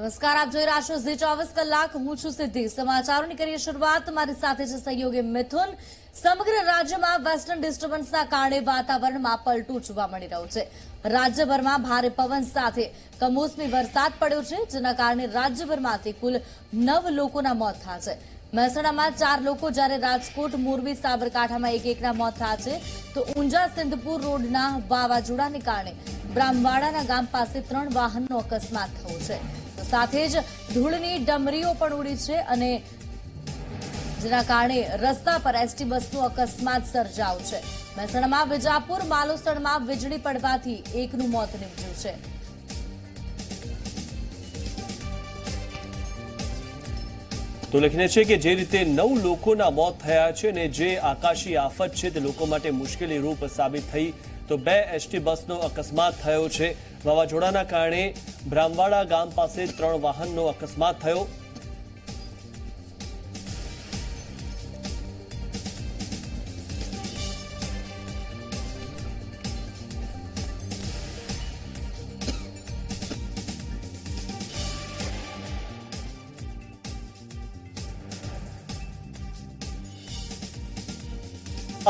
નમસ્કાર, આપ જોઈ રહ્યા છો ઝી ચોવીસ કલાક. હું છું સિદ્ધિ. સમાચારોની કરીએ શરૂઆત. મારી સાથે છે સહયોગી મિથુન. સમગ્ર રાજ્યમાં વેસ્ટર્ન ડિસ્ટર્બન્સના કારણે વાતાવરણમાં પલટું જોવા મળી રહ્યું છે. રાજ્યભરમાં ભારે પવન સાથે કમોસમી વરસાદ પડ્યો છે, જેના કારણે રાજ્યભરમાંથી કુલ નવ લોકોના મોત થયા છે. મહેસાણામાં ચાર લોકો જ્યારે રાજકોટ, મોરબી, સાબરકાંઠામાં એક એકના મોત થયા છે, તો ઊંઝા સિંધપુર રોડના વાવાઝોડાને કારણે બ્રાહ્મવાડાના ગામ પાસે ત્રણ વાહનનો અકસ્માત થયો છે. સાથે જ ધૂળની ડમરીઓ પણ ઉડી છે અને જેના કારણે રસ્તા પર એસટી બસનું અકસ્માત સર્જાયો છે. મહેસાણામાં વિજાપુર માલોસણમાં વીજળી પડવાથી એકનું મોત નીપજ્યું છે. તો લખીને છે કે જે રીતે નવ લોકોના મોત થયા છે અને જે આકાશી આફત છે તે લોકો માટે મુશ્કેલી રૂપ સાબિત થઈ, તો બે એસટી બસનો અકસ્માત થયો છે. વાવાઝોડાના કારણે બ્રાહ્મવાડા ગામ પાસે ત્રણ વાહનનો અકસ્માત થયો.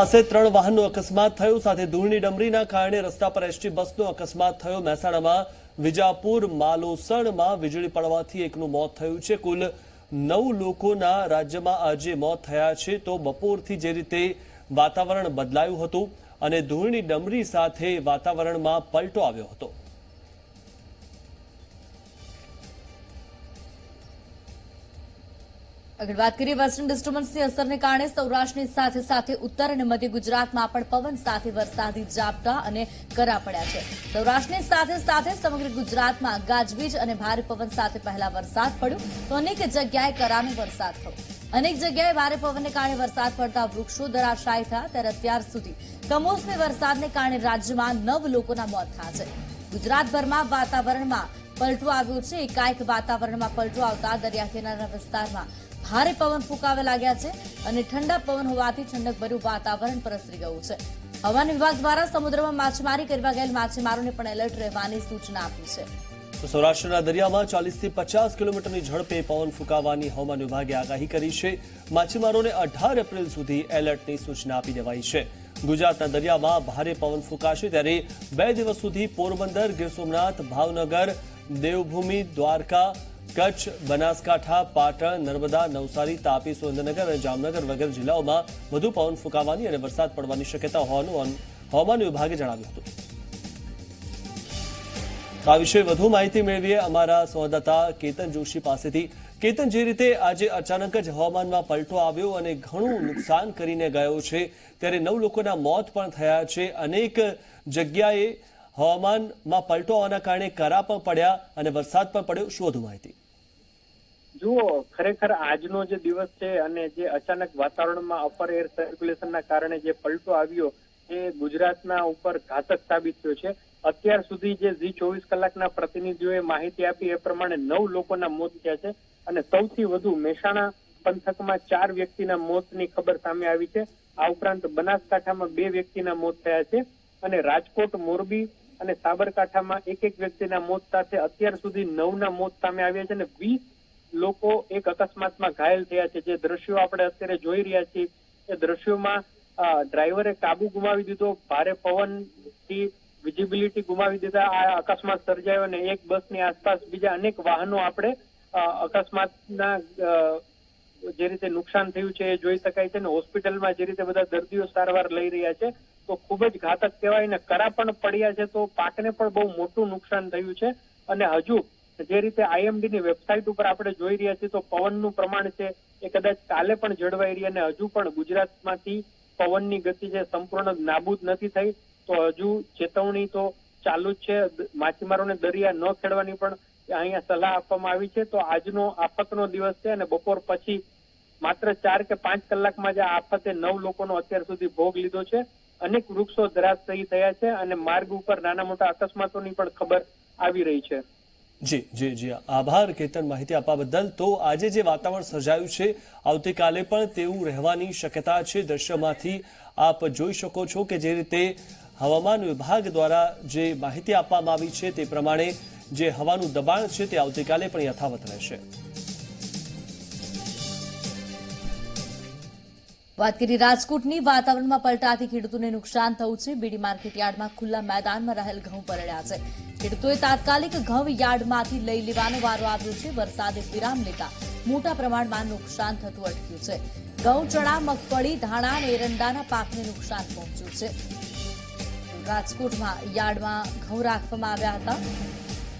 પાસે ત્રણ વાહનનો અકસ્માત થયો, સાથે ધૂળની ડમરીના કારણે રસ્તા પર એસટી બસનો અકસ્માત થયો. મહેસાણામાં વિજાપુર માલોસણમાં વીજળી પડવાથી એકનું મોત થયું છે. કુલ નવ લોકોના રાજ્યમાં આજે મોત થયા છે. તો બપોરથી જે રીતે વાતાવરણ બદલાયું હતું અને ધૂળની ડમરી સાથે વાતાવરણમાં પલટો આવ્યો હતો. આગળ વાત કરીએ વેસ્ટર્ન ડિસ્ટર્બન્સની અસરને કારણે સૌરાષ્ટ્રની સાથે સાથે ઉત્તર અને મધ્ય ગુજરાતમાં પણ પવન સાથે વરસાદી ઝાપટા અને કરા પડ્યા છે. સૌરાષ્ટ્રની સાથે સાથે સમગ્ર ગુજરાતમાં ગાજવીજ અને ભારે પવન સાથે પહેલા વરસાદ પડ્યો. તો અનેક જગ્યાએ કરાનો વરસાદ થયો. અનેક જગ્યાએ ભારે પવનને કારણે વરસાદ પડતા વૃક્ષો ધરાશાયી થયા. ત્યારે અત્યાર સુધી કમોસમી વરસાદને કારણે રાજ્યમાં નવ લોકોના મોત થયા છે. ગુજરાતભરમાં વાતાવરણમાં પલટો આવ્યો છે. એકાએક વાતાવરણમાં પલટો આવતા દરિયા કિનારાના વિસ્તારમાં ભારે પવન ફૂંકાવા લાગ્યા છે અને ઠંડા પવન હોવાથી ઠંડકભર્યું વાતાવરણ પ્રસરી ગયું છે. હવામાન વિભાગ દ્વારા સમુદ્રમાં માછીમારી કરવા ગયેલ માછીમારોને પણ એલર્ટ રહેવાની સૂચના આપી છે. સૌરાષ્ટ્રના દરિયામાં ચાલીસથી પચાસ કિલોમીટરની ઝડપે પવન ફૂંકાવાની હવામાન વિભાગે આગાહી કરી છે. માછીમારોને અઢાર એપ્રિલ સુધી એલર્ટની સૂચના આપી દેવાઈ છે. ગુજરાતના દરિયામાં ભારે પવન ફૂંકાશે ત્યારે બે દિવસ સુધી પોરબંદર, ગીર સોમનાથ, ભાવનગર, દેવભૂમિ, દ્વારકા કચ્છ, બનાસકાંઠા, પાટણ, નર્મદા, નવસારી, તાપી, સુરેન્દ્રનગર અને જામનગર વગેરે જિલ્લાઓમાં વધુ પવન ફૂંકાવાની અને વરસાદ પડવાની શક્યતા હોવાનું હવામાન વિભાગે જણાવ્યું હતું. આ વિશે વધુ માહિતી મેળવીએ અમારા સંવાદદાતા કેતન જોશી પાસેથી. કેતન, જે રીતે આજે અચાનક જ હવામાનમાં પલટો આવ્યો અને ઘણું નુકસાન કરીને ગયો છે, ત્યારે નવ લોકોના મોત પણ થયા છે. અનેક જગ્યાએ હવામાનમાં પલટો આવવાના કારણે કરા પણ પડ્યા અને વરસાદ પણ પડ્યો, શું માહિતી? જુઓ, ખરેખર આજનો જે દિવસ છે અને જે અચાનક વાતાવરણમાં અપર એર સર્ક્યુલેશનના કારણે જે પલટો આવ્યો, એ ગુજરાતના ઉપર ઘાતક સાબિત થયો છે. અત્યાર સુધી જે ઝી ચોવીસ કલાકના પ્રતિનિધિઓએ માહિતી આપી, એ પ્રમાણે નવ લોકોના મોત થયા છે અને સૌથી વધુ મહેસાણા પંથકમાં ચાર વ્યક્તિના મોતની ખબર સામે આવી છે. આ ઉપરાંત બનાસકાંઠામાં બે વ્યક્તિના મોત થયા છે અને રાજકોટ, મોરબી અને સાબરકાંઠામાં એક એક વ્યક્તિના મોત સાથે અત્યાર સુધી નવના મોત સામે આવ્યા છે અને વીસ લોકો એક અકસ્માતમાં ઘાયલ થયા છે. જે દ્રશ્યો આપણે અત્યારે જોઈ રહ્યા છીએ, એ દ્રશ્યોમાં ડ્રાઈવરે કાબુ ગુમાવી દીધો, ભારે પવનથી વિઝિબિલિટી ગુમાવી દીધા, આ અકસ્માત સર્જાયો અને એક બસની આસપાસ બીજા અનેક વાહનો આપણે અકસ્માતના જે રીતે નુકસાન થયું છે એ જોઈ શકાય છે અને હોસ્પિટલમાં જે રીતે બધા દર્દીઓ સારવાર લઈ રહ્યા છે તો ખૂબ જ ઘાતક કહેવાય ને કરા પણ પડ્યા છે તો પાકને પણ બહુ મોટું નુકસાન થયું છે. અને હજુ જે રીતે આઈએમડી ની વેબસાઇટ ઉપર આપણે જોઈ રહ્યા છીએ તો પવનનું પ્રમાણ છે એ કદાચ કાલે પણ જળવાઈ રહી અને હજુ પણ ગુજરાતમાંથી પવનની ગતિ છે સંપૂર્ણ નાબૂદ નથી થઈ. તો હજુ ચેતવણી તો ચાલુ જ છે. માછીમારોને દરિયા ન ખેડવાની પણ અહીંયા સલાહ આપવામાં આવી છે. તો આજનો આફતનો દિવસ છે અને બપોર પછી માત્ર ચાર કે પાંચ કલાકમાં જ આફતે નવ લોકોનો અત્યાર સુધી ભોગ લીધો છે. અનેક વૃક્ષો ધરાશયી થયા છે અને માર્ગ ઉપર નાના મોટા અકસ્માતોની પણ ખબર આવી રહી છે. જી જી જી. આભાર, કેતન. માહિતી આપવા બદલ તો આજે જે વાતાવરણ સર્જાયું છે, આવતીકાલે પણ તેવું રહેવાની શક્યતા છે. દ્રશ્યમાંથી આપ જોઈ શકો છો કે જે રીતે હવામાન વિભાગ દ્વારા જે માહિતી આપવામાં આવી છે તે પ્રમાણે જે હવાનું દબાણ છે તે આવતીકાલે પણ યથાવત રહેશે. વાત કરી રાજકોટની, વાતાવરણમાં પલટાથી ખેડૂતોને નુકસાન થયું છે. બીડી માર્કેટ યાર્ડમાં ખુલ્લા મેદાનમાં રહેલ ઘઉં પલળ્યા છે. ખેડૂતોએ તાત્કાલિક ઘઉં યાર્ડમાંથી લઈ લેવાનો વારો આવ્યો છે. વરસાદે વિરામ લેતા મોટા પ્રમાણમાં નુકસાન થતું અટક્યું છે. ઘઉં, ચણા, મગફળી, ધાણા અને એરંડાના પાકને નુકસાન પહોંચ્યું છે. રાજકોટમાં યાર્ડમાં ઘઉં રાખવામાં આવ્યા હતા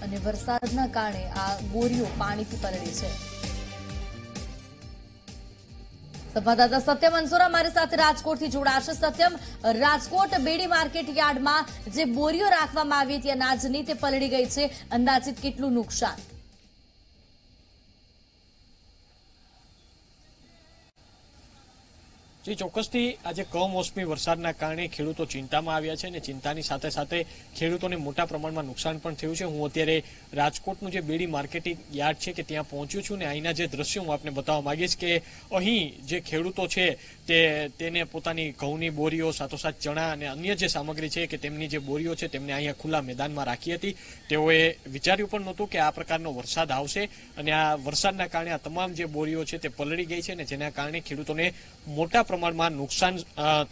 અને વરસાદના કારણે આ બોરીઓ પાણીથી પલળી છે. સંવાદદાતા સત્યમ અંસોરા મારી સાથે રાજકોટથી જોડાશે સત્યમ, રાજકોટ બેડી માર્કેટ યાર્ડમાં જે બોરીઓ રાખવામાં આવી હતી, અનાજની તે પલળી ગઈ છે. અંદાજિત કેટલું નુકસાન? જે, ચોક્કસથી આજે કમોસમી વરસાદના કારણે ખેડૂતો ચિંતામાં આવ્યા છે અને ચિંતાની સાથે સાથે ખેડૂતોને મોટા પ્રમાણમાં નુકસાન પણ થયું છે. હું અત્યારે રાજકોટનું જે બેડી માર્કેટિંગ યાર્ડ છે કે ત્યાં પહોંચ્યો છું ને અહીંના જે દ્રશ્યો હું આપને બતાવવા માંગીશ કે અહીં જે ખેડૂતો છે તે તેને પોતાની ઘઉંની બોરીઓ, સાથોસાથ ચણા અને અન્ય જે સામગ્રી છે કે તેમની જે બોરીઓ છે તેમને અહીંયા ખુલ્લા મેદાનમાં રાખી હતી. તેઓએ વિચાર્યું પણ નહોતું કે આ પ્રકારનો વરસાદ આવશે અને આ વરસાદના કારણે આ તમામ જે બોરીઓ છે તે પલળી ગઈ છે અને જેના કારણે ખેડૂતોને મોટા પ્રમાણમાં નુકસાન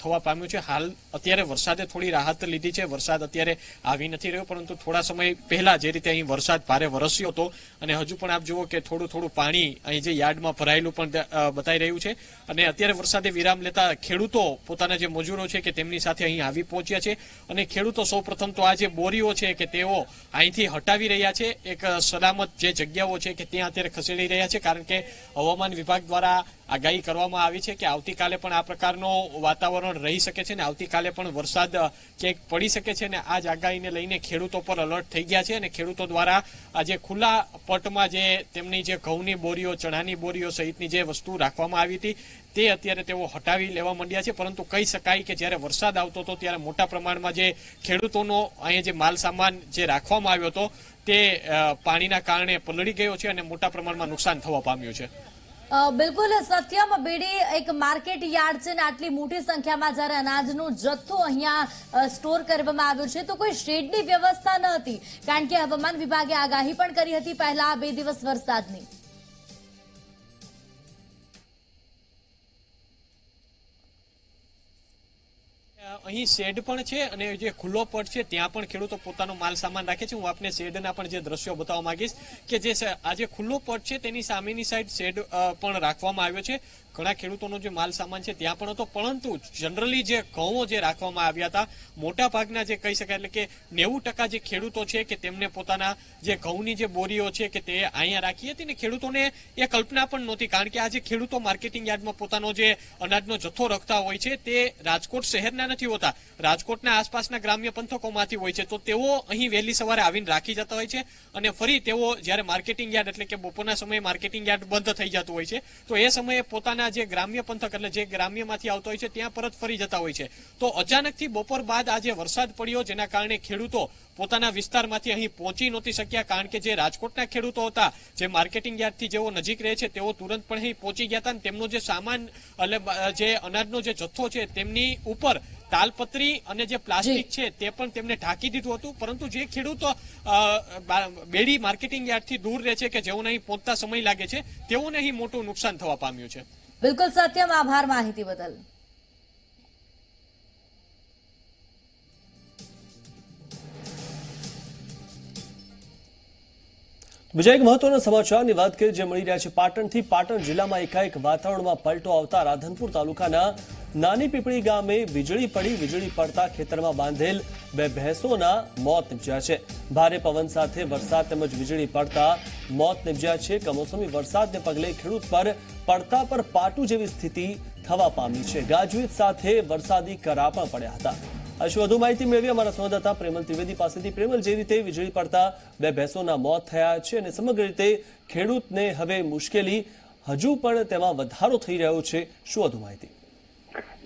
થવા પામ્યું છે. હાલ અત્યારે વરસાદે થોડી રાહત લીધી છે. વરસાદ અત્યારે આવી નથી રહ્યો, પરંતુ થોડા સમય પહેલા જે રીતે અહીં વરસાદ ભારે વરસ્યો હતો અને હજુ પણ આપ જુઓ કે થોડું થોડું પાણી અહીં જે યાર્ડમાં ભરાયેલું પણ બતાઈ રહ્યું છે. અને અત્યારે વરસાદે વિરામ લેતા ખેડૂતો પોતાના જે મજૂરો છે કે તેમની સાથે અહીં આવી પહોંચ્યા છે. અને ખેડૂતો સૌ પ્રથમ તો આ જે બોરીઓ છે કે તેઓ અહીંથી હટાવી રહ્યા છે. એક સલામત જે જગ્યાઓ છે કે ત્યાં અત્યારે ખસેડી રહ્યા છે. કારણ કે હવામાન વિભાગ દ્વારા આગાહી કરવામાં આવી છે કે આવતીકાલે પણ આ પ્રકારનો વાતાવરણ રહી શકે છે ને આવતીકાલે પણ વરસાદ ક્યાંક પડી શકે છે ને આ જ આગાહીને લઈને ખેડૂતો પર અલર્ટ થઈ ગયા છે અને ખેડૂતો દ્વારા આજે ખુલ્લા પટમાં જે તેમની જે ઘઉંની બોરીઓ, ચણાની બોરીઓ સહિતની જે વસ્તુ રાખવામાં આવી હતી તે અત્યારે તેઓ હટાવી લેવા માંડ્યા છે. પરંતુ કહી શકાય કે જ્યારે વરસાદ આવતો હતો ત્યારે મોટા પ્રમાણમાં જે ખેડૂતોનો અહીંયા જે માલ સામાન જે રાખવામાં આવ્યો હતો તે પાણીના કારણે પલળી ગયો છે અને મોટા પ્રમાણમાં નુકસાન થવા પામ્યું છે. બિલકુલ, સત્યમ બેડી એક માર્કેટ યાર્ડ છે ને આટલી મોટી સંખ્યામાં જ્યારે અનાજનો જથ્થો અહીંયા સ્ટોર કરવામાં આવ્યો છે, તો કોઈ શેડની વ્યવસ્થા ન હતી, કારણ કે હવામાન વિભાગે આગાહી પણ કરી હતી પહેલા બે દિવસ વરસાદની. અહીં શેડ પણ છે અને જે ખુલ્લો પટ છે, ત્યાં પણ ખેડૂતો પોતાનો માલ સામાન રાખે છે. હું આપને શેડના પણ જે દ્રશ્યો બતાવવા માંગીશ કે જે આ ખુલ્લો પટ છે, તેની સામેની સાઈડ શેડ પણ રાખવામાં આવ્યો છે. ઘણા ખેડૂતોનો જે માલ સામાન છે ત્યાં પણ હતો, પરંતુ જનરલી જે ઘઉં જે રાખવામાં આવ્યા હતા, મોટા ભાગના જે કહી શકાય એટલે કે નેવું ટકા જે ખેડૂતો છે કે તેમને પોતાના જે ઘઉંની જે બોરીઓ છે કે તે અહીંયા રાખી હતી ને ખેડૂતોને એ કલ્પના પણ નહોતી, કારણ કે આજે ખેડૂતો માર્કેટિંગ યાર્ડમાં પોતાનો જે અનાજનો જથ્થો રખતા હોય છે તે રાજકોટ શહેરના નથી હોતા. રાજકોટના આસપાસના ગ્રામ્ય પંથકોમાંથી હોય છે, તો તેઓ અહીં વહેલી સવારે આવીને રાખી જતા હોય છે અને ફરી તેઓ જ્યારે માર્કેટિંગ યાર્ડ એટલે કે બપોરના સમયે માર્કેટિંગ યાર્ડ બંધ થઈ જતું હોય છે, તો એ સમયે પોતાના જે ગ્રામ્ય પંથક એટલે જે ગ્રામ્યમાંથી આવતો હોય છે ત્યાં પરત ફરી જતા હોય છે. તો અચાનકથી બપોર બાદ આજે વરસાદ પડ્યો જેના કારણે ખેડૂતો પોતાના વિસ્તારમાંથી અહીં પહોંચી નહોતી શક્યા કારણ કે જે રાજકોટના ખેડૂતો હતા જે માર્કેટિંગ યાર્ડથી જેઓ નજીક રહે છે તેઓ તુરંત પણ અહીં પહોંચી ગયા હતા અને તેમનો જે સામાન એટલે જે અનાજનો જે જથ્થો છે તેમની ઉપર તાલપત્રી અને જે પ્લાસ્ટિક છે તે પણ તેમને ઢાંકી દીધું હતું. પરંતુ જે ખેડૂતો બેડી માર્કેટિંગ યાર્ડથી દૂર રહે છે કે જેઓને અહીં પહોંચતા સમય લાગે છે તેઓને અહીં મોટું નુકસાન થવા પામ્યું છે. બિલકુલ સત્યમ, આભાર માહિતી બદલ. બીજા એક મહત્વના સમાચારની વાત કરીએ જે મળી રહ્યા છે પાટણથી પાટણ જિલ્લામાં એકાએક વાતાવરણમાં પલટો આવતા રાધનપુર તાલુકાના નાની પીપળી ગામે વીજળી પડી, વીજળી પડતા ખેતરમાં બાંધેલ બે ભેંસોના મોત નિપજ્યા છે. ભારે પવન સાથે વરસાદ તેમજ વીજળી પડતા મોત નિપજ્યા છે. કમોસમી વરસાદને પગલે ખેડૂત પર પડતા પર પાટું જેવી સ્થિતિ થવા પામી છે. ગાજવીજ સાથે વરસાદી કરા પણ પડ્યા હતા. હજુ વધુ માહિતી મેળવી અમારા સંવાદદાતા પ્રેમલ ત્રિવેદી પાસેથી. પ્રેમલ, જે રીતે વીજળી પડતા બે ભેંસોના મોત થયા છે અને સમગ્ર રીતે ખેડૂતને હવે મુશ્કેલી હજુ પણ તેમાં વધારો થઈ રહ્યો છે. શું વધુ માહિતી?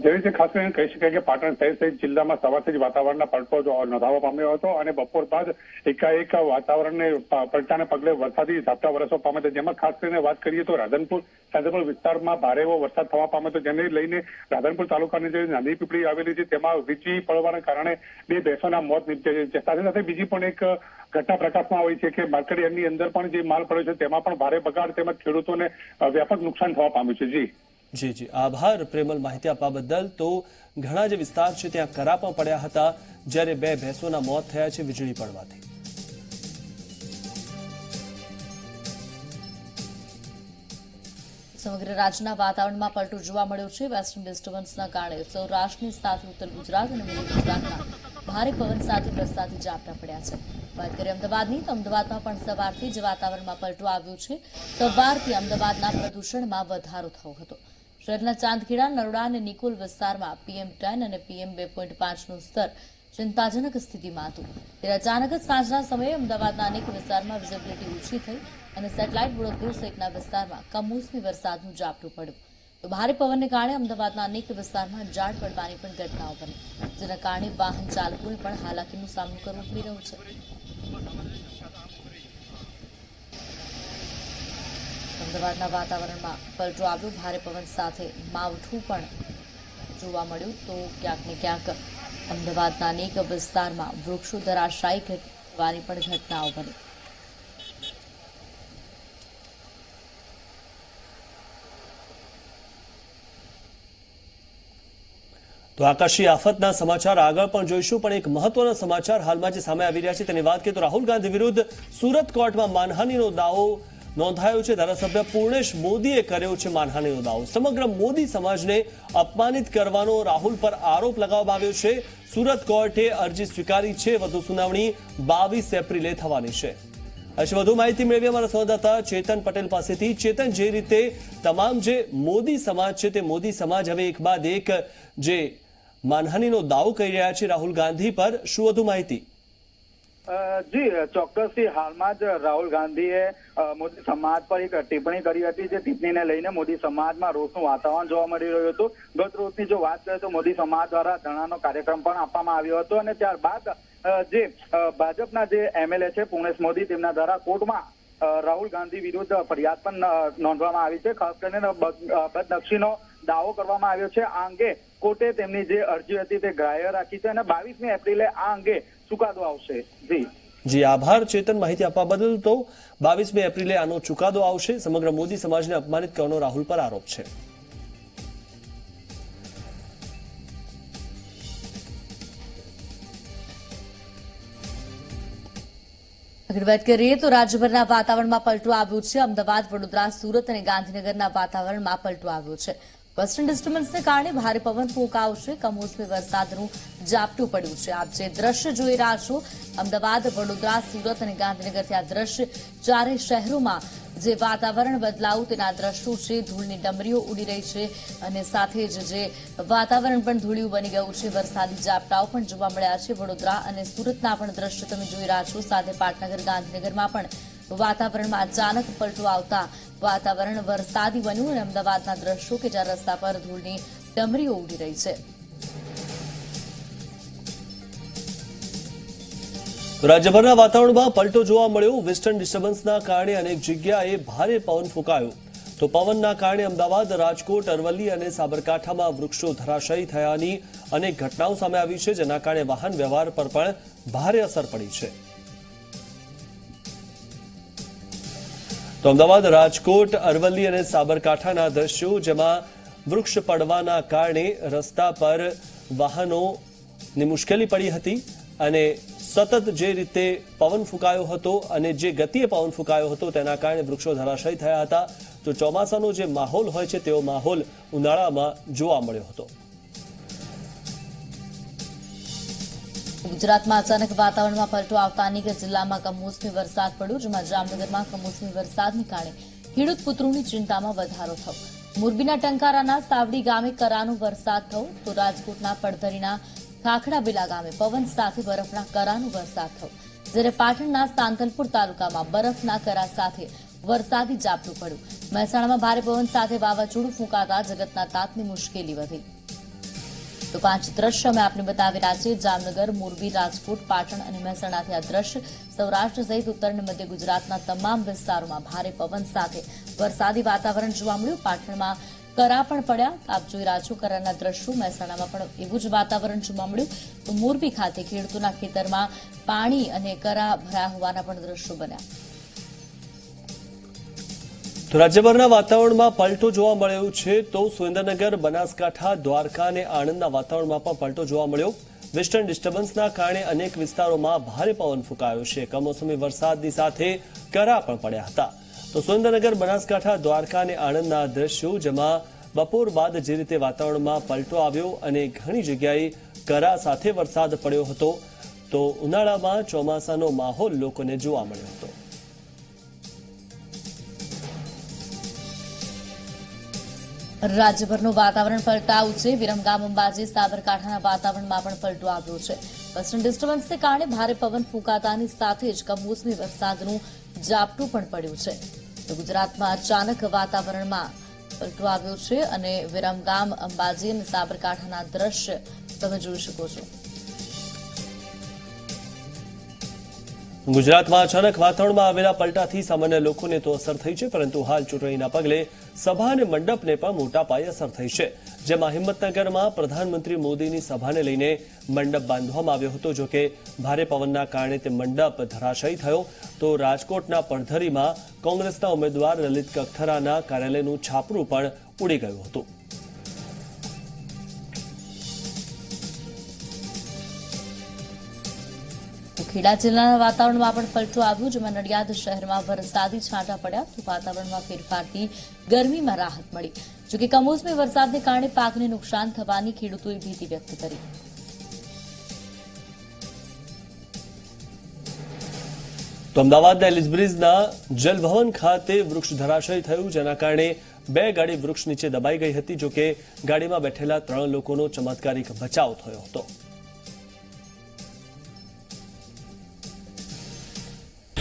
જેવી રીતે ખાસ કરીને કહી શકાય કે પાટણ શહેર સહિત જિલ્લામાં સવારથી જ વાતાવરણના પલટો નોંધાવા પામ્યો હતો અને બપોર બાદ એકાએક વાતાવરણને પલટાને પગલે વરસાદી ઝાપટા વરસવા પામે છે જેમાં ખાસ કરીને વાત કરીએ તો રાધનપુર રાધનપુર વિસ્તારમાં ભારે એવો વરસાદ થવા પામ્યો હતો. જેને લઈને રાધનપુર તાલુકાની જે નાની પીપળી આવેલી છે, તેમાં વીજળી પડવાના કારણે બે ભેંસોના મોત નીપજ્યા છે. સાથે સાથે બીજી પણ એક ઘટના પ્રકાશમાં આવી છે કે માર્કેટ અંદર પણ જે માલ પડ્યો છે, તેમાં પણ ભારે બગાડ તેમજ ખેડૂતોને વ્યાપક નુકસાન થવા પામ્યું છે. જી. જી જી. આભાર. પ્રેમલ માહિતી આપવા બદલ તો ઘણા જે વિસ્તાર છે ત્યાં કરા પણ પડ્યા હતા જ્યારે બે ભેંસોના મોત થયા છે વીજળી પડવાથી. સમગ્ર રાજ્યના વાતાવરણમાં પલટો જોવા મળ્યો છે. વેસ્ટર્ન ડિસ્ટર્બન્સના કારણે સૌરાષ્ટ્રની સાથે ઉત્તર ગુજરાત અને મધ્ય ગુજરાતમાં ભારે પવન સાથે વરસાદી ઝાપટા પડ્યા છે. વાત કરીએ અમદાવાદની તો અમદાવાદમાં પણ સવારથી જ વાતાવરણમાં પલટો આવ્યો છે. સવારથી અમદાવાદના પ્રદૂષણમાં વધારો થયો હતો. શહેરના ચાંદખેડા, નરોડા અને નિકોલ વિસ્તારમાં પીએમ ટેન અને પીએમ બે પોઈન્ટ પાંચનું સ્તર ચિંતાજનક સ્થિતિમાં હતું. ત્યારે અચાનક જ સાંજના સમયે અમદાવાદના અનેક વિસ્તારમાં વિઝિબિલિટી ઓછી થઈ અને સેટેલાઇટ વડોદરા સહિતના વિસ્તારમાં કમોસમી વરસાદનું ઝાપટું પડ્યું. તો ભારે પવનને કારણે અમદાવાદના અનેક વિસ્તારમાં ઝાડ પડવાની પણ ઘટનાઓ બની. જેના કારણે વાહન ચાલકોને પણ હાલાકીનો સામનો કરવો પડી રહ્યો છે. અમદાવાદના વાતાવરણમાં પલટો આવ્યો. ભારે પવન સાથે માવઠું પણ જોવા મળ્યું. તો ક્યાંક ને ક્યાંક અમદાવાદના અનેક વિસ્તારમાં વૃક્ષો ધરાશાયી થવાની પણ ઘટનાઓ બની. તો આકાશી આફતના સમાચાર આગળ પણ જોઈશું, પણ એક મહત્વના સમાચાર હાલમાં જે સામે આવી રહ્યા છે તેની વાત કરીએ તો રાહુલ ગાંધી વિરુદ્ધ સુરત કોર્ટમાં માનહાનિનો દાવો નોંધાયો છે, ધારાસભ્ય પૂર્ણેશ મોદીએ કર્યો છે માનહાનીનો દાવો. સમગ્ર મોદી સમાજને અપમાનિત કરવાનો રાહુલ પર આરોપ લગાવવામાં આવ્યો છે. સુરત કોર્ટે અરજી સ્વીકારી છે, વધુ સુનાવણી બાવીસ એપ્રિલે થવાની છે. હશે વધુ માહિતી મેળવી અમારા સંવાદદાતા ચેતન પટેલ પાસેથી. ચેતન, જે રીતે તમામ જે મોદી સમાજ છે, તે મોદી સમાજ હવે એક બાદ એક જે માનહાનીનો દાવો કરી રહ્યા છે રાહુલ ગાંધી પર, શું વધુ માહિતી? જી, ચોક્કસથી હાલમાં જ રાહુલ ગાંધીએ મોદી સમાજ પર એક ટિપ્પણી કરી હતી જે ટિપ્પણીને લઈને મોદી સમાજમાં રોષનું વાતાવરણ જોવા મળી રહ્યું હતું. ગત રોજની જો વાત કરીએ તો મોદી સમાજ દ્વારા ધરણાનો કાર્યક્રમ પણ આપવામાં આવ્યો હતો અને ત્યારબાદ જે ભાજપના જે એમએલએ છે, પુણેશ મોદી, તેમના દ્વારા કોર્ટમાં રાહુલ ગાંધી વિરુદ્ધ ફરિયાદ પણ નોંધવામાં આવી છે. ખાસ કરીને બદ- બદનક્ષીનો દાવો કરવામાં આવ્યો છે. આ અંગે કોર્ટે તેમની જે અરજી હતી તે ગ્રાહ્ય રાખી છે અને બાવીસમી એપ્રિલે આ અંગે ચુકાદો આવશે. જી. જી આભાર. ચેતન માહિતી આપવા બદલ તો બાવીસમી એપ્રિલે આનો ચુકાદો આવશે. સમગ્ર મોદી સમાજને અપમાનિત કરવાનો રાહુલ પર આરોપ છે. આગળ વાત કરીએ તો રાજ્યભરના વાતાવરણમાં પલટો આવ્યો છે. અમદાવાદ વડોદરા સુરત અને ગાંધીનગરના વાતાવરણમાં પલટો આવ્યો છે. વેસ્ટર્ન ડિસ્ટર્બન્સને કારણે ભારે પવન ફૂંકાવશે. કમોસમી વરસાદનું ઝાપટું પડ્યું છે. આપ જે દ્રશ્ય જોઈ રહ્યા છો, અમદાવાદ, વડોદરા, સુરત અને ગાંધીનગરથી આ દ્રશ્ય ચારેય શહેરોમાં જે વાતાવરણ બદલાવું તેના દ્રશ્યો છે, ધૂળની ડમરીઓ ઉડી રહી છે અને સાથે જ જે વાતાવરણ પણ ધૂળિયું બની ગયું છે, વરસાદી ઝાપટાઓ પણ જોવા મળ્યા છે. વડોદરા અને સુરતના પણ દ્રશ્યો તમે જોઈ રહ્યા છો. સાથે પાટનગર, ગાંધીનગરમાં પણ વાતાવરણમાં અચાનક પલટો આવતા વાતાવરણ વરસાદી બન્યું અને અમદાવાદના દ્રશ્યો કે જ્યાં રસ્તા પર ધૂળની ડમરીઓ ઉડી રહી છે. રાજ્યભરના વાતાવરણમાં પલટો જોવા મળ્યો. વેસ્ટર્ન ડિસ્ટર્બન્સના કારણે અનેક જગ્યાએ ભારે પવન ફૂંકાયો. તો પવનના કારણે અમદાવાદ, રાજકોટ, અરવલ્લી અને સાબરકાંઠામાં વૃક્ષો ધરાશયી થયાની અનેક ઘટનાઓ સામે આવી છે, જેના કારણે વાહન વ્યવહાર પર પણ ભારે અસર પડી છે. તો અમદાવાદ, રાજકોટ, અરવલ્લી અને સાબરકાંઠાના દ્રશ્યો, જેમાં વૃક્ષ પડવાના કારણે રસ્તા પર વાહનોની મુશ્કેલી પડી હતી અને સતત જે રીતે પવન ફૂંકાયો હતો અને જે ગતિએ પવન ફૂંકાયો હતો તેના કારણે વૃક્ષો ધરાશયી થયા હતા. તો ચોમાસાનો જે માહોલ હોય છે, તેવો માહોલ ઉનાળામાં જોવા મળ્યો હતો. ગુજરાતમાં અચાનક વાતાવરણમાં પલટો આવતા અનેક જિલ્લામાં કમોસમી વરસાદ પડ્યો, જેમાં જામનગરમાં કમોસમી વરસાદને કારણે ખેડૂત પુત્રોની ચિંતામાં વધારો થયો. મોરબીના ટંકારાના સાવડી ગામે કરાનો વરસાદ થયો તો રાજકોટના પડધરીના ખાખડાબેલા ગામે પવન સાથે બરફના કરાનો વરસાદ થયો. જ્યારે પાટણના સાંતલપુર તાલુકામાં બરફના કરા સાથે વરસાદી ઝાપટું પડ્યું. મહેસાણામાં ભારે પવન સાથે વાવાઝોડું ફૂંકાતા જગતના તાતની મુશ્કેલી વધી. તો પાંચ દ્રશ્ય અમે આપને બતાવી રહ્યા છીએ. જામનગર, મોરબી, રાજકોટ, પાટણ અને મહેસાણાથી આ દ્રશ્ય સૌરાષ્ટ્ર સહિત ઉત્તર અને મધ્ય ગુજરાતના તમામ વિસ્તારોમાં ભારે પવન સાથે વરસાદી વાતાવરણ જોવા મળ્યું. પાટણમાં કરા પણ પડ્યા. આપ જોઈ રહ્યા છો કરાના દ્રશ્યો. મહેસાણામાં પણ એવું જ વાતાવરણ જોવા મળ્યું. તો મોરબી ખાતે ખેડૂતોના ખેતરમાં પાણી અને કરા ભરાયા હોવાના પણ દ્રશ્યો બન્યા. રાજ્યભરના વાતાવરણમાં પલટો જોવા મળ્યો છે તો સુરેન્દ્રનગર, બનાસકાંઠા, દ્વારકા અને આણંદના વાતાવરણમાં પણ પલટો જોવા મળ્યો. વેસ્ટર્ન ડિસ્ટર્બન્સના કારણે અનેક વિસ્તારોમાં ભારે પવન ફૂંકાયો છે. કમોસમી વરસાદની સાથે કરા પણ પડ્યા હતા. તો સુરેન્દ્રનગર, બનાસકાંઠા, દ્વારકા અને આણંદના દ્રશ્યો, જેમાં બપોર બાદ જે રીતે વાતાવરણમાં પલટો આવ્યો અને ઘણી જગ્યાએ કરા સાથે વરસાદ પડ્યો હતો, તો ઉનાળામાં ચોમાસાનો માહોલ લોકોને જોવા મળ્યો હતો. રાજ્યભરનું વાતાવરણ પલટાવું છે. વિરમગામ, અંબાજી, સાબરકાંઠાના વાતાવરણમાં પણ પલટો આવ્યો છે. વેસ્ટર્ન ડિસ્ટર્બન્સને કારણે ભારે પવન ફૂંકાતાની સાથે જ કમોસમી વરસાદનું ઝાપટું પણ પડ્યું છે. તો ગુજરાતમાં અચાનક વાતાવરણમાં પલટો આવ્યો છે અને વિરમગામ, અંબાજી અને સાબરકાંઠાના દ્રશ્ય તમે જોઈ શકો છો. ગુજરાતમાં અચાનક વાતાવરણમાં આવેલા પલટાથી સામાન્ય લોકોને તો અસર થઈ છે, પરંતુ હાલ ચૂંટણીના પગલે સભા અને મંડપને પણ મોટા પાયે અસર થઈ છે. જેમાં હિંમતનગરમાં પ્રધાનમંત્રી મોદીની સભાને લઈને મંડપ બાંધવામાં આવ્યો હતો. જોકે ભારે પવનના કારણે તે મંડપ ધરાશયી થયો. તો રાજકોટના પડધરીમાં કોંગ્રેસના ઉમેદવાર લલિત કખથરાના કાર્યાલયનું છાપરું પણ ઉડી ગયું હતું. તો ખેડા જિલ્લાના વાતાવરણમાં પણ પલટો આવ્યો જેમાં નડિયાદ શહેરમાં વરસાદી છાંટા પડ્યા તો વાતાવરણમાં ફેરફારથી ગરમીમાં રાહત મળી. જોકે કમોસમી વરસાદને કારણે પાકને નુકસાન થવાની ખેડૂતોએ ભીતિ વ્યક્ત કરી. તો અમદાવાદના એલિઝબ્રિજના જલભવન ખાતે વૃક્ષ ધરાશયી થયું, જેના કારણે બે ગાડી વૃક્ષ નીચે દબાઈ ગઈ હતી. જોકે ગાડીમાં બેઠેલા ત્રણ લોકોનો ચમત્કારિક બચાવ થયો હતો.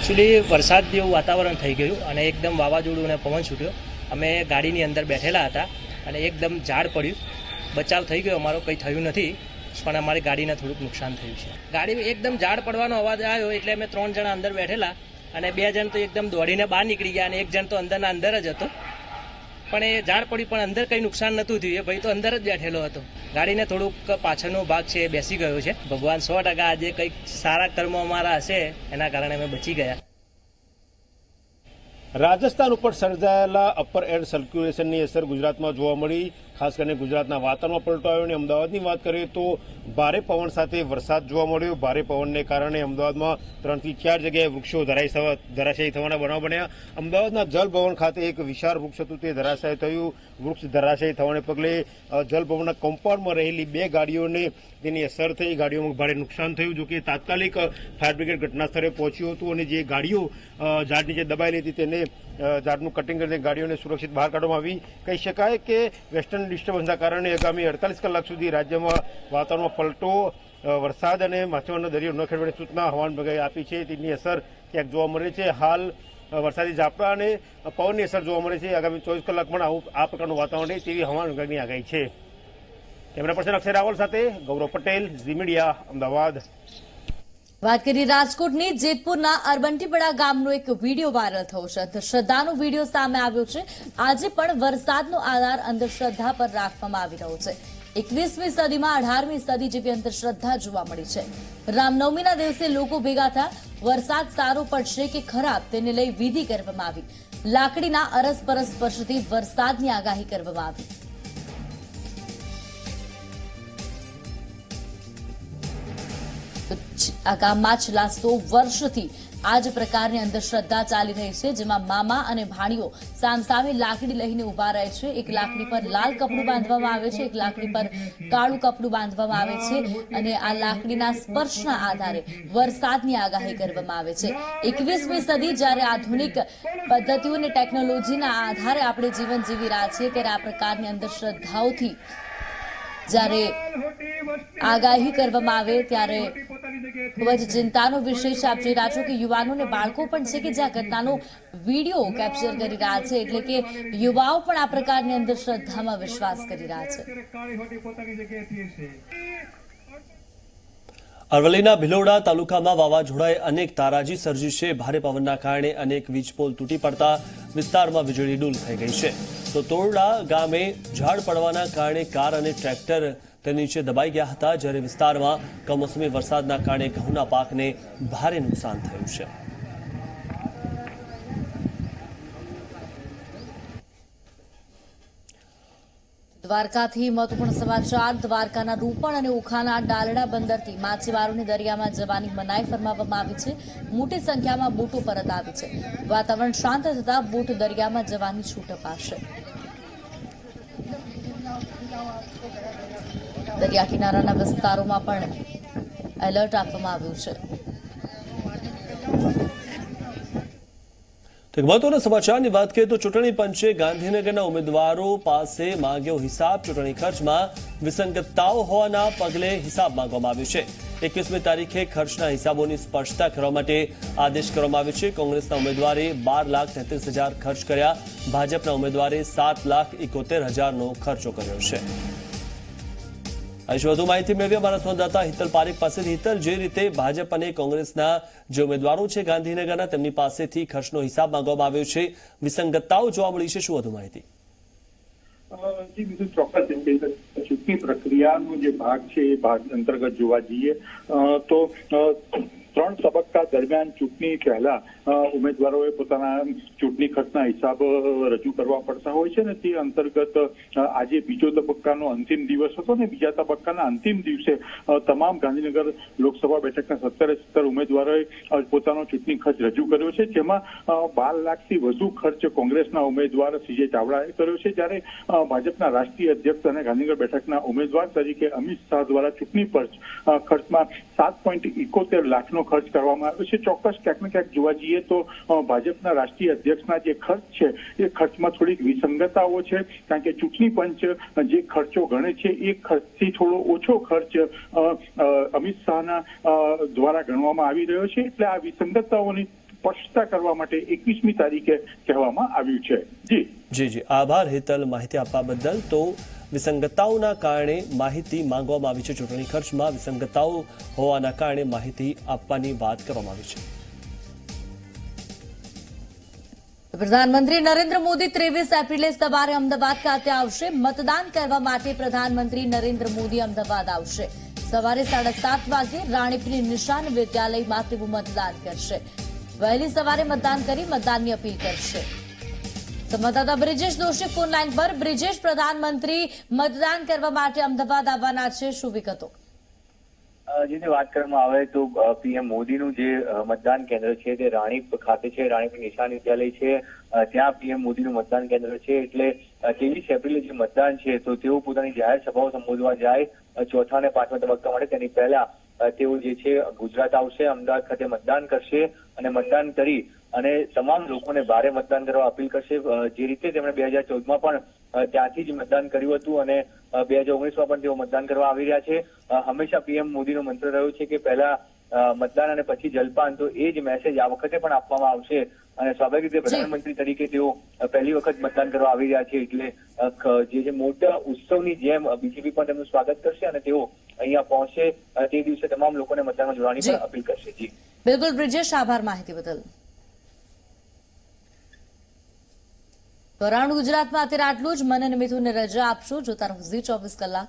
એકચ્યુઅલી વરસાદ જેવું વાતાવરણ થઈ ગયું અને એકદમ વાવાઝોડું અને પવન છૂટ્યો. અમે ગાડીની અંદર બેઠેલા હતા અને એકદમ ઝાડ પડ્યું. બચાવ થઈ ગયો, અમારો કંઈ થયું નથી, પણ અમારી ગાડીને થોડુંક નુકસાન થયું છે. ગાડી એકદમ ઝાડ પડવાનો અવાજ આવ્યો એટલે અમે ત્રણ જણા અંદર બેઠેલા અને બે જણ તો એકદમ દોડીને બહાર નીકળી ગયા અને એક જણ તો અંદરના અંદર જ હતો. પણ એ ઝાડ પડ્યું પણ અંદર કંઈ નુકસાન નહોતું થયું. એ ભાઈ તો અંદર જ બેઠેલો હતો. ગાડીને થોડુંક પાછળનો ભાગ છે એ બેસી ગયો છે. ભગવાન સો ટકા આજે કંઈક સારા કર્મો અમારા હશે, એના કારણે અમે બચી ગયા. રાજસ્થાન ઉપર સર્જાયેલા અપર એર સર્ક્યુલેશનની અસર ગુજરાતમાં જોવા મળી. ખાસ કરીને ગુજરાતના વાતાવરણમાં પલટો આવ્યો અને અમદાવાદની વાત કરીએ તો ભારે પવન સાથે વરસાદ જોવા મળ્યો. ભારે પવનને કારણે અમદાવાદમાં ત્રણથી ચાર જગ્યાએ વૃક્ષો ધરાશાયી ધરાશાયી થવાના બનાવ બન્યા. અમદાવાદના જલભવન ખાતે એક વિશાળ વૃક્ષ હતું, તે ધરાશાયી થયું. વૃક્ષ ધરાશાયી થવાને પગલે જલભવનના કમ્પાઉન્ડમાં રહેલી બે ગાડીઓને તેની અસર થઈ. ગાડીઓમાં ભારે નુકસાન થયું, જોકે તાત્કાલિક ફાયર બ્રિગેડ ઘટના સ્થળે પહોંચ્યું હતું અને જે ગાડીઓ ઝાડ નીચે દબાયેલી હતી તેને ઝાડનું કટિંગ કરીને ગાડીઓને સુરક્ષિત બહાર કાઢવામાં આવી. કહી શકાય કે વેસ્ટર્ન ડિસ્ટર્બન્સના કારણે આગામી અડતાલીસ કલાક સુધી રાજ્યમાં વાતાવરણમાં પલટો વરસાદ અને માછીમારનો દરિયો ન ખેડવાની સૂચના હવામાન વિભાગે આપી છે. તેની અસર ક્યાંક જોવા મળે છે. હાલ વરસાદી ઝાપટા અને પવનની અસર જોવા મળે છે. આગામી ચોવીસ કલાક પણ આવું, આ પ્રકારનું વાતાવરણ રહે તેવી હવામાન વિભાગની આગાહી છે. કેમેરા પર્સન અક્ષય રાવલ સાથે ગૌરવ પટેલ, ઝી મીડિયા, અમદાવાદ. વાત કરીએ રાજકોટની જેતપુરના અરબંટીપડા ગામનો એક વીડિયો વાયરલ થયો છે. અંધશ્રદ્ધાનો વીડિયો સામે આવ્યો છે. આજે પણ વરસાદનો આધાર અંધશ્રદ્ધા પર રાખવામાં આવી રહ્યો છે. એકવીસમી સદીમાં અઢારમી સદી જેવી અંધશ્રદ્ધા જોવા મળી છે. રામનવમીના દિવસે લોકો ભેગા થયા વરસાદ સારો પડશે કે ખરાબ તેને લઈ વિધિ કરવામાં આવી. લાકડીના અરસપરસ સ્પર્શથી વરસાદની આગાહી કરવામાં આવી. આ ગામમાં છેલ્લા સો વર્ષથી આ જ પ્રકારની અંધશ્રદ્ધા ચાલી રહી છે, જેમાં મામા અને ભાણીઓ સામસામે લાકડી લઈને ઊભા રહે છે. એક લાકડી પર લાલ કપડું બાંધવામાં આવે છે, એક લાકડી પર કાળું કપડું બાંધવામાં આવે છે અને આ લાકડીના સ્પર્શના આધારે વરસાદની આગાહી કરવામાં આવે છે. એકવીસમી સદી જ્યારે આધુનિક પદ્ધતિઓ અને ટેકનોલોજીના આધારે આપણે જીવન જીવી રહ્યા છીએ ત્યારે આ પ્રકારની અંધશ્રદ્ધાઓથી જ્યારે આગાહી કરવામાં આવે ત્યારે ખૂબ જ ચિંતાનો વિષય છે. આપ જોઈ રહ્યા છો કે યુવાનો બાળકો પણ છે કે જે આ ઘટનાનો વીડિયો કેપ્ચર કરી રહ્યા છે. એટલે કે યુવાઓ પણ આ પ્રકારની અંધશ્રદ્ધામાં વિશ્વાસ કરી રહ્યા છે. અરવલ્લીના ભિલોડા તાલુકામાં વાવાઝોડાએ અનેક તારાજી સર્જી છે. ભારે પવનના કારણે અનેક વીજપોલ તૂટી પડતા વિસ્તારમાં વીજળી ડૂલ થઈ ગઈ છે. તો તોરડા ગામે ઝાડ પડવાના કારણે કાર અને ટ્રેક્ટર તેની નીચે દબાઈ ગયા હતા, જ્યારે વિસ્તારમાં કમોસમી વરસાદના કારણે ઘઉંના પાકને ભારે નુકસાન થયું છે. દ્વારકાથી મહત્વપૂર્ણ સમાચાર, દ્વારકાના રૂપણ અને ઉખાના ડાલડા બંદરથી માછીમારોને દરિયામાં જવાની મનાઈ ફરમાવવામાં આવી છે. મોટી સંખ્યામાં બોટો પરત આવી છે. વાતાવરણ શાંત થતાં બોટ દરિયામાં જવાની છૂટ અપાશે. દરિયા કિનારાના વિસ્તારોમાં પણ એલર્ટ આપવામાં આવ્યું છે. તો મહત્વના સમાચારની વાત કરીએ તો ચૂંટણી પંચે ગાંધીનગરના ઉમેદવારો પાસે માંગ્યો હિસાબ. ચૂંટણી ખર્ચમાં વિસંગતતાઓ હોવાના પગલે હિસાબ માંગવામાં આવ્યો છે. એકવીસમી તારીખે ખર્ચના હિસાબોની સ્પષ્ટતા કરવા માટે આદેશ કરવામાં આવ્યો છે. કોંગ્રેસના ઉમેદવારે બાર લાખ તેત્રીસ હજાર ખર્ચ કર્યા. ભાજપના ઉમેદવારે સાત લાખ એકોતેર હજારનો ખર્ચો કર્યો છે. આ વધુ માહિતી મેળવી અમારા સંવાદદાતા હિતલ પારેખ પાસેથી. હિતલ, જે રીતે ભાજપ અને કોંગ્રેસના જે ઉમેદવારો છે ગાંધીનગરના, તેમની પાસેથી ખર્ચનો હિસાબ માંગવામાં આવ્યો છે. વિસંગતતાઓ જોવા મળી છે. શું વધુ માહિતી? જી ચોક્કસ જેમ કે ચૂંટણી પ્રક્રિયાનો જે ભાગ છે એ ભાગ અંતર્ગત જોવા જઈએ. તો ત્રણ તબક્કા દરમિયાન ચૂંટણી પહેલા ઉમેદવારોએ પોતાના ચૂંટણી ખર્ચના હિસાબ રજૂ કરવા પડતા હોય છે ને તે અંતર્ગત આજે બીજો તબક્કાનો અંતિમ દિવસ હતો ને બીજા તબક્કાના અંતિમ દિવસે તમામ ગાંધીનગર લોકસભા બેઠકના સત્તરે સત્તર ઉમેદવારોએ પોતાનો ચૂંટણી ખર્ચ રજૂ કર્યો છે. જેમાં બાર લાખથી વધુ ખર્ચ કોંગ્રેસના ઉમેદવાર સીજે ચાવડાએ કર્યો છે. જ્યારે ભાજપના રાષ્ટ્રીય અધ્યક્ષ અને ગાંધીનગર બેઠકના ઉમેદવાર તરીકે અમિત શાહ દ્વારા ચૂંટણી ખર્ચ ખર્ચમાં સાત પોઈન્ટ ઇકોતેર લાખનો ખર્ચ કરવામાં આવ્યો છે. ચોક્કસ ક્યાંક ને ક્યાંક જોવા જઈએ તો ભાજપના રાષ્ટ્રીય અધ્યક્ષના જે ખર્ચ છે, એ ખર્ચમાં થોડીક વિસંગતાઓ છે. કારણ કે ચૂંટણી પંચ જે ખર્ચો ગણે છે, એ ખર્ચથી થોડો ઓછો ખર્ચ અમિત શાહના દ્વારા ગણવામાં આવી રહ્યો છે. એટલે આ વિસંગતતાઓની સ્પષ્ટતા કરવા માટે એકવીસમી તારીખે કહેવામાં આવ્યું છે. જી. જી જી. આભાર હેતલ માહિતી આપવા બદલ. તો વિસંગતતાઓના કારણે માહિતી માંગવામાં આવી છે. ચૂંટણી ખર્ચમાં વિસંગતતાઓ હોવાના કારણે માહિતી આપવાની વાત કરવામાં આવી છે. પ્રધાનમંત્રી નરેન્દ્ર મોદી ત્રેવીસ એપ્રિલે સવારે અમદાવાદ ખાતે આવશે. મતદાન કરવા માટે પ્રધાનમંત્રી નરેન્દ્ર મોદી અમદાવાદ આવશે. સવારે સાડા સાત વાગે રાણીપની નિશાન વિદ્યાલયમાં તેઓ મતદાન કરશે. વહેલી સવારે મતદાન કરી મતદાનની અપીલ કરશે. સંવાદદાતા બ્રિજેશ દોશી ફોન પર. બ્રિજેશ, પ્રધાનમંત્રી, મતદાન કરવા માટે અમદાવાદ આવવાના છે. શું વિગતો? જેની વાત કરવામાં આવે તો પીએમ મોદીનું જે મતદાન કેન્દ્ર છે, તે રાણીપ ખાતે છે રાણીપ નિશાન વિદ્યાલય છે ત્યાં પીએમ મોદીનું મતદાન કેન્દ્ર છે, એટલે ત્રેવીસ એપ્રિલે જે મતદાન છે, તો તેઓ પોતાની જાહેર સભાઓ સંબોધવા જાય ચોથા અને પાંચમા તબક્કા માટે. તેની પહેલા તેઓ જે છે ગુજરાત આવશે અમદાવાદ ખાતે મતદાન કરશે અને મતદાન કરી અને તમામ લોકોને ભારે મતદાન કરવા અપીલ કરશે. જે રીતે તેમણે બે હજાર ચૌદમાં પણ ત્યાંથી જ મતદાન કર્યું હતું અને બે હજાર ઓગણીસમાં પણ તેઓ મતદાન કરવા આવી રહ્યા છે. હંમેશા પીએમ મોદીનો મંત્ર રહ્યો છે કે પહેલા મતદાન અને પછી જલપાન તો એ જ મેસેજ આ વખતે પણ આપવામાં આવશે. અને સ્વાભાવિક રીતે પ્રધાનમંત્રી તરીકે તેઓ પહેલી વખત મતદાન કરવા આવી રહ્યા છે. એટલે જે જે મોટા ઉત્સવની જેમ બીજેપી પણ તેમનું સ્વાગત કરશે અને તેઓ અહીંયા પહોંચે અને તે દિવસે તમામ લોકોને મતદાનમાં જોડવાની. પણ અપીલ કરશે. જી. બિલકુલ બ્રિજેશ આભાર માહિતી બદલ. વરાણ ગુજરાતમાં અત્યારે આટલું જ. મને અને મિથુનને રજા આપશો. જોતા રહો ઝી ચોવીસ કલાક.